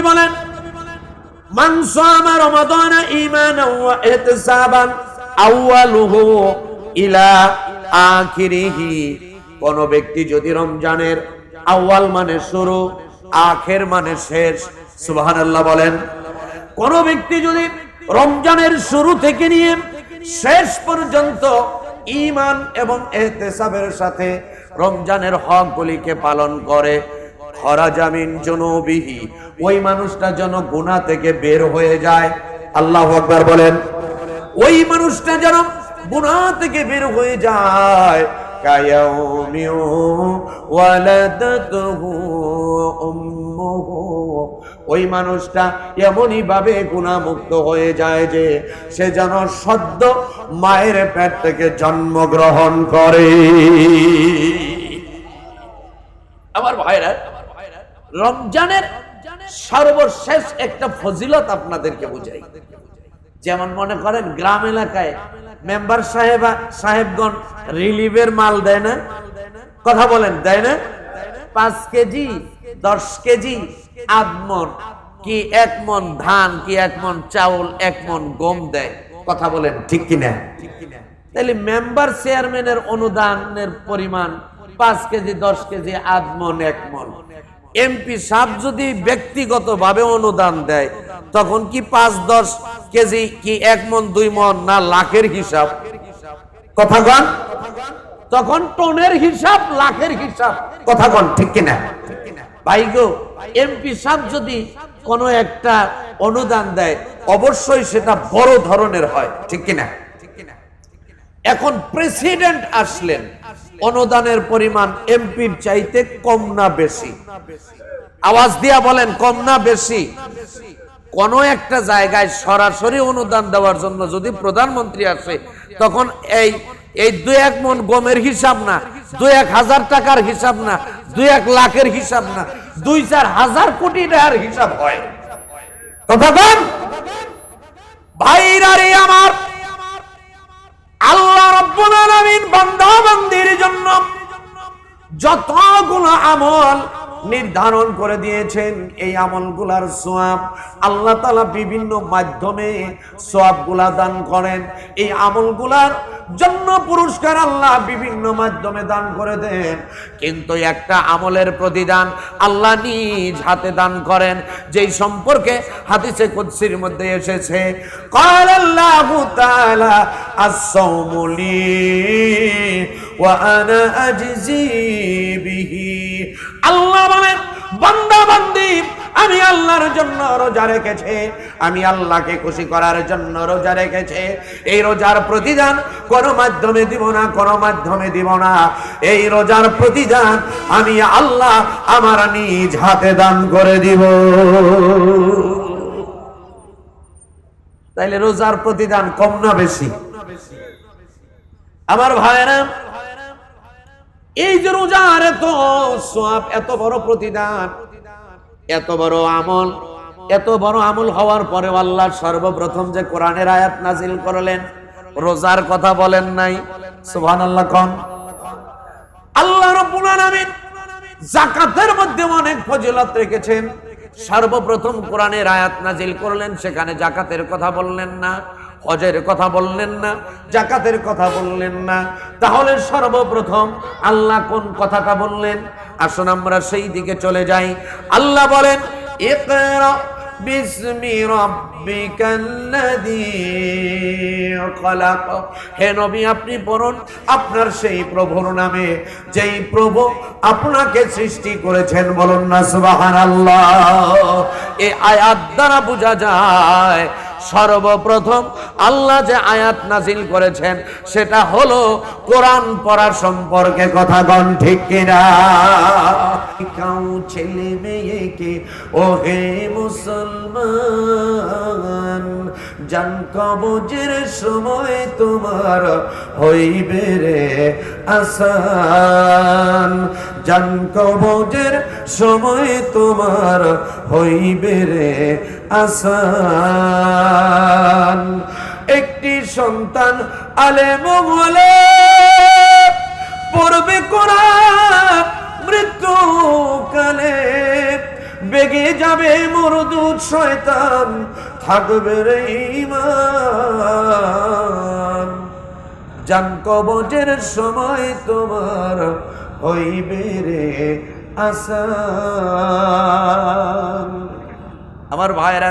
নবী বলেন সামা রমাদান আউয়ালুহু ইলা আখিরিহি। কোন ব্যক্তি যদি রমজানের আউয়াল মানে শুরু, আখের মানে শেষ, সুবহানাল্লাহ বলেন। কোন ব্যক্তি যদি রমজানের শুরু থেকে নিয়ে শেষ পর্যন্ত ঈমান এবং এহতেসাবের সাথে রমজানের হকগুলিকে পালন করে খরাজামিন জনবিহি। ওই মানুষটা যেন গুনাহ থেকে বের হয়ে যায়। আল্লাহ আকবার বলেন, ওই মানুষটা যেন গুনাহ থেকে বের হয়ে যায়। ওই মানুষটা এমনই ভাবে গুণামুক্ত হয়ে যায় যে সে যেন সদ্য মায়ের পেট থেকে জন্মগ্রহণ করে। আমার ভাইরা রমজানের সর্বশেষ একটা ফজিলত আপনাদেরকে বুঝাই। যেমন মনে করেন, গ্রাম এলাকায় মেম্বার সাহেবা, সাহেবগণ রিলিভের মাল দেয় না? কথা বলেন, দেয় না? পাঁচ কেজি, দশ কেজি, আধ কি এক মন ধান, কি এক মন চাউল, এক মন গম দেয়? কথা বলেন, ঠিক কিনা? তাহলে মেম্বার চেয়ারম্যানের অনুদানের পরিমাণ পাঁচ কেজি, দশ কেজি, আধ মন এক মন এমপি সাহেব যদি ব্যক্তিগতভাবে অনুদান দেয়, তখন কি পাঁচ দশ কেজি কি এক মন, দুই মন না লাখের হিসাব? কথা কন। তখন টনের হিসাব, লাখের হিসাব। কথা কন, ঠিক কিনা? ভাই গো, এমপি সাহেব যদি কোনো একটা অনুদান দেয়, অবশ্যই সেটা বড় ধরনের হয়, ঠিক কিনা? এখন প্রেসিডেন্ট আসলেন। অনুদানের পরিমাণ এমপির চাইতে কম না বেশি। আওয়াজ দিয়া বলেন, কম না বেশি। কোন একটা জায়গায় সরাসরি অনুদান দেওয়ার জন্য যদি প্রধানমন্ত্রী আসে, তখন এই এই দুই এক মন গমের হিসাব না দুই এক হাজার টাকার হিসাব না দুই এক লাখের হিসাব না, দুই চার হাজার কোটি টাকার হিসাব হয়। কথা বল ভাইরা রে আমার রব্বুল আলামিন বান্দা বান্দির জন্য যতগুলো আমল নির্ধারণ করে দিয়েছেন এই আমলগুলার সোয়াব। আল্লাহ তালা বিভিন্ন মাধ্যমে সোয়াবগুলা দান করেন। এই আমলগুলার জন্য পুরস্কার আল্লাহ বিভিন্ন মাধ্যমে দান করে দেন। কিন্তু একটা আমলের প্রতিদান আল্লাহ নিজ হাতে দান করেন। যেই সম্পর্কে হাতিসে কুদ্সির মধ্যে এসেছে ওয়া আনা আজজি আল্লাহ বলেন, বান্দা, বান্দি, আমি আল্লাহর জন্য রোজা রেখেছে। আমি আল্লাহকে খুশি করার জন্য রোজা রেখেছে। এই রোজার প্রতিদান কোন মাধ্যমে দিব না, কোন মাধ্যমে দিব না। এই রোজার প্রতিদান আমি আল্লাহ আমার নিজ হাতে দান করে দিব। তাইলে রোজার প্রতিদান কম না বেশি? আমার ভাইরা এই যে রোজার এত সোয়াব, এত বড় প্রতিদান, এত বড় আমল, এত বড় আমল হওয়ার পরে আল্লাহ সর্বপ্রথম যে কোরআনের আয়াত নাজিল করলেন, রোজার কথা বলেন নাই। সুবহানাল্লাহ কোন। আল্লাহ রাব্বুল আলামিন যাকাতের মধ্যে অনেক ফজিলত রেখেছেন। সর্বপ্রথম কোরআনের আয়াত নাজিল করলেন, সেখানে জাকাতের কথা বললেন না। হজের কথা বললেন না, জাকাতের কথা বললেন না। তাহলে সর্বপ্রথম আল্লাহ কোন কথাটা বললেন? আসুন আমরা সেই দিকে চলে যাই। আল্লাহ বলেন হে নবী, আপনি পড়ুন আপনার সেই প্রভুর নামে যেই প্রভু আপনাকে সৃষ্টি করেছেন, বলুন না সুবহানাল্লাহ। এই আয়াত দ্বারা বোঝা যায় সর্বপ্রথম আল্লাহ যে আয়াত নাজিল করেছেন, সেটা হলো কোরআন পড়া সম্পর্কে কথা গণ ঠিক কিনা কাউ ছেলে মেয়েকে ও হে মুসলমান, জান কবজের সময় তোমার হইবে রে আসান। জান কবজের সময় তোমার হইবে রে আসান। একটি সন্তান আলে মঙ্গলে পড়বে কোরআন মৃত্যুকালে। বেগে যাবে মরদুদ শয়তান, থাকবে রে ইমান জান কবজের সময় তোমার হইবে রে আসান। আমার ভাইরা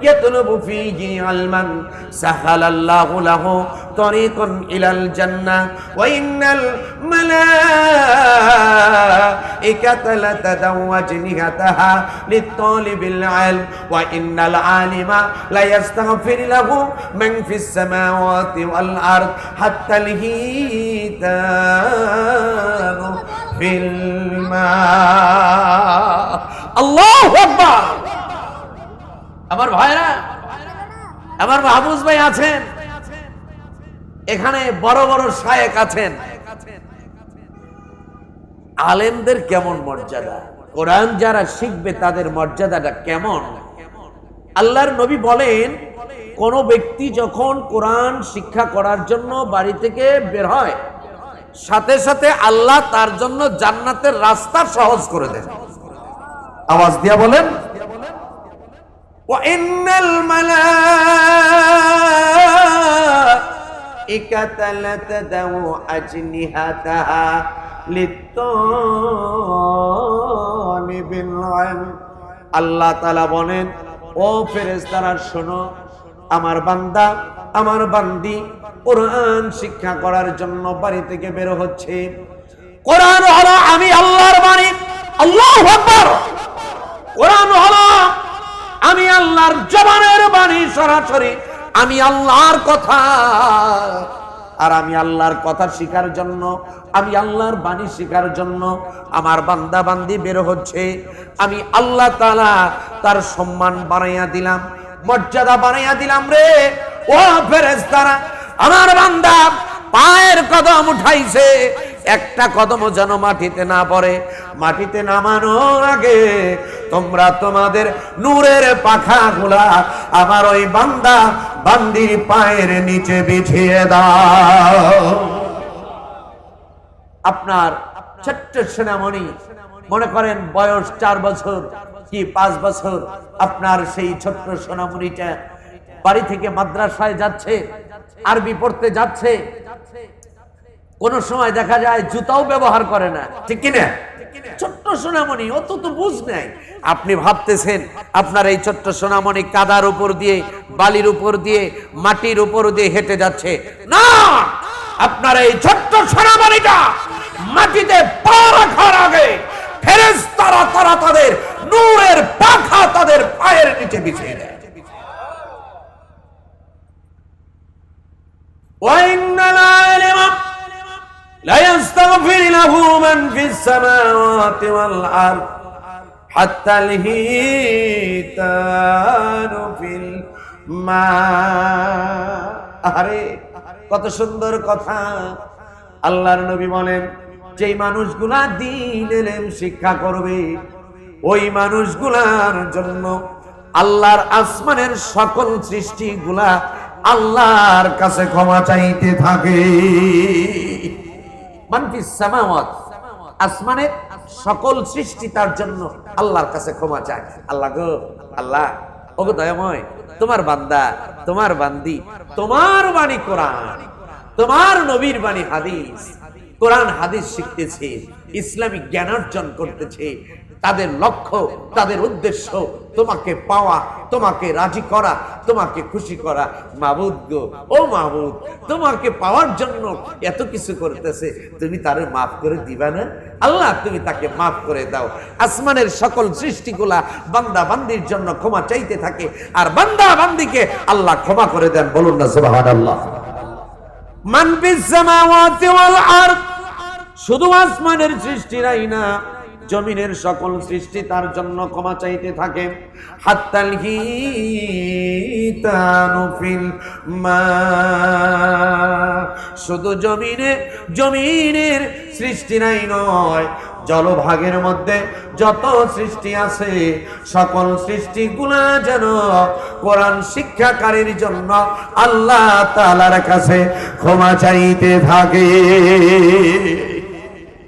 ইয়াতলুবু ফিহি আলমান সাহালাল্লাহু লাহু তরিকুন ইলাল জান্নাহ ওয়া ইন্নাল মালাইকাতা লাতাদাওয়াজ নিহাতাহা লিত্তালিবিল ইলম ওয়া ইন্নাল আলিমা লা ইস্তাগফির লাহু মান ফিস সামাওয়াতি ওয়াল আরদ হাত্তা লিহিতাহু ফিল মা। আল্লাহু আকবার! আমার ভাইরা, আমার মাহবুজ ভাই আছেন, এখানে বড় বড় শায়েক আছেন। আলেমদের কেমন মর্যাদা? কোরআন যারা শিখবে তাদের মর্যাদাটা কেমন? আল্লাহর নবী বলেন, কোন ব্যক্তি যখন কোরআন শিক্ষা করার জন্য বাড়ি থেকে বের হয়, সাথে সাথে আল্লাহ তার জন্য জান্নাতের রাস্তা সহজ করে দেন। আওয়াজ দিয়া বলেন وإن الملائكة لتدعو أجنحتها للطالب العلم আল্লাহ তালা বলেন ও ফেরেস্তারা শোনো আমার বান্দা আমার বান্দি কোরআন শিক্ষা করার জন্য বাড়ি থেকে বের হচ্ছে কোরআন হলো আমি আল্লাহর বাণী আল্লাহ আকবার কোরআন হলো আমি আল্লাহর জবানের বাণী সরাসরি, আমি আল্লাহর কথা। আর আমি আল্লাহর কথা শিখার জন্য, আমি আল্লাহর বাণী শিখার জন্য আমার বান্দা বান্দি বের হচ্ছে। আমি আল্লাহ তালা তার সম্মান বানাইয়া দিলাম, মর্যাদা বানাইয়া দিলাম রে। ও ফেরেস্তারা আমার বান্দা পায়ের কদম উঠাইছে একটা কদম যেন মাটিতে না পড়ে। মাটিতে নামানোর আগে তোমরা তোমাদের নূরের পাখা গুলা আমার ওই বান্দা বান্দির পায়ের নিচে বিছিয়ে দাও। আপনার ছোট্ট সেনামণি, মনে করেন বয়স চার বছর কি পাঁচ বছর, আপনার সেই ছোট্ট সোনামণিটা বাড়ি থেকে মাদ্রাসায় যাচ্ছে, আরবি পড়তে যাচ্ছে কোন সময় দেখা যায় জুতাও ব্যবহার করে না। ঠিক কিনা? ছোট্ট সোনামণি অত তো বুঝ নাই। আপনি ভাবতেছেন, আপনার এই ছোট্ট সোনামণি কাদার উপর দিয়ে, বালির উপর দিয়ে, মাটির উপর দিয়ে হেঁটে যাচ্ছে। না! আপনার এই ছোট্ট সোনামণিটা মাটিতে পা রাখার আগে ফেরেজ তারা তারা তাদের নূরের পাখা তাদের পায়ের নিচে বিছিয়ে দেয়। لا يستغفر له من في السماوات والأرض حتى الهيتان في الماء আরে কত সুন্দর কথা আল্লাহর নবী বলেন যেই মানুষগুলা দিন এলেম শিক্ষা করবে ওই মানুষগুলার জন্য আল্লাহর আসমানের সকল সৃষ্টিগুলা আল্লাহর কাছে ক্ষমা চাইতে থাকে সকল সৃষ্টি তার জন্য আল্লাহর কাছে ক্ষমা চায়। আল্লাহ গো, আল্লাহ ওগো দয়াময়, তোমার বান্দা, তোমার বান্দি, তোমার বাণী কোরআন, তোমার নবীর বাণী হাদিস, কোরআন হাদিস শিখতেছে ইসলামিক জ্ঞান অর্জন করতেছে তাদের লক্ষ্য, তাদের উদ্দেশ্য, তোমাকে পাওয়া, তোমাকে রাজি করা, তোমাকে খুশি করা। মাবুদ গো, ও মাবুদ তোমাকে পাওয়ার জন্য এত কিছু করতেছে। তুমি তারে মাফ করে দিবা না? আল্লাহ, তুমি তাকে মাফ করে দাও। আসমানের সকল সৃষ্টিগুলা বান্দা বান্দির জন্য ক্ষমা চাইতে থাকে। আর বান্দা বান্দিকে আল্লাহ ক্ষমা করে দেন, বলুন না সুবহানাল্লাহ। মান ফিস সামাওয়াতি ওয়াল আরদ, শুধু আসমানের সৃষ্টিরাই না জমিনের সকল সৃষ্টি তার জন্য ক্ষমা চাইতে থাকে। হাত্তাল হিতানু ফিল মা। শুধু জমিনে, জমিনের সৃষ্টি নাই নয়, জলভাগের মধ্যে যত সৃষ্টি আছে, সকল সৃষ্টিগুলা যেন কোরআন শিক্ষাকারীর জন্য আল্লাহ তাআলার কাছে ক্ষমা চাইতে থাকে।